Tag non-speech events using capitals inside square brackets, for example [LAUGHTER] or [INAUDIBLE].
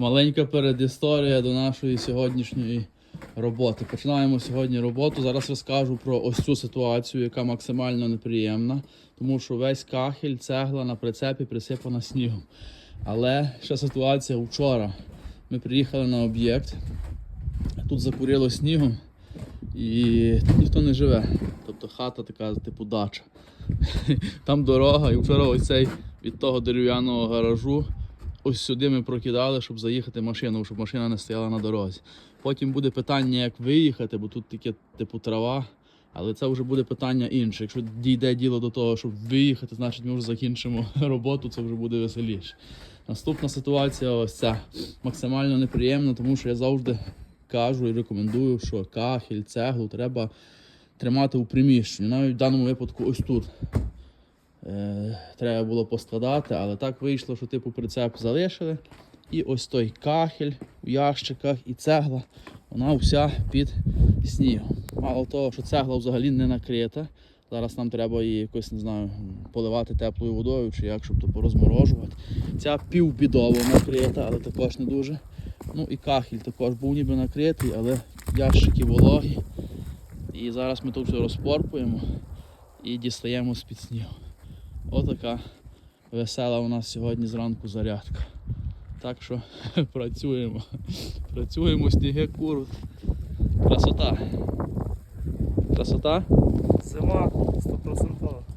Маленька передісторія до нашої сьогоднішньої роботи. Починаємо сьогодні роботу. Зараз розкажу про ось цю ситуацію, яка максимально неприємна, тому що весь кахель, цегла на прицепі присипана снігом. Але ще ситуація вчора. Ми приїхали на об'єкт, тут закурило снігом і тут ніхто не живе. Тобто хата така, типу дача. [LAUGHS] Там дорога, і вчора ось цей від того дерев'яного гаражу ось сюди ми прокидали, щоб заїхати машину, щоб машина не стояла на дорозі. Потім буде питання, як виїхати, бо тут таке типу трава. Але це вже буде питання інше. Якщо дійде діло до того, щоб виїхати, значить ми вже закінчимо [LAUGHS] роботу, це вже буде веселіше. Наступна ситуація ось ця максимально неприємна, тому що я завжди кажу і рекомендую, що кахель, цеглу треба тримати у приміщенні. Навіть в даному випадку ось тут. Е, треба було поскладати, але так вийшло, що типу прицеп залишили. І ось той кахель у ящиках і цегла, вона вся під снігом. Мало того, що цегла взагалі не накрита. Зараз нам треба її якось, не знаю, поливати теплою водою чи як, щоб то порозморожувати. Ця півбідово накрита, але також не дуже. Ну і кахель також був ніби накритий, але ящики вологі. І зараз ми тут все розпорпуємо і дістаємо з-під снігу. Отака весела у нас сьогодні зранку зарядка. Так що [LAUGHS] працюємо. Працюємо, сніги куруть. Красота. Красота. Зима 100%.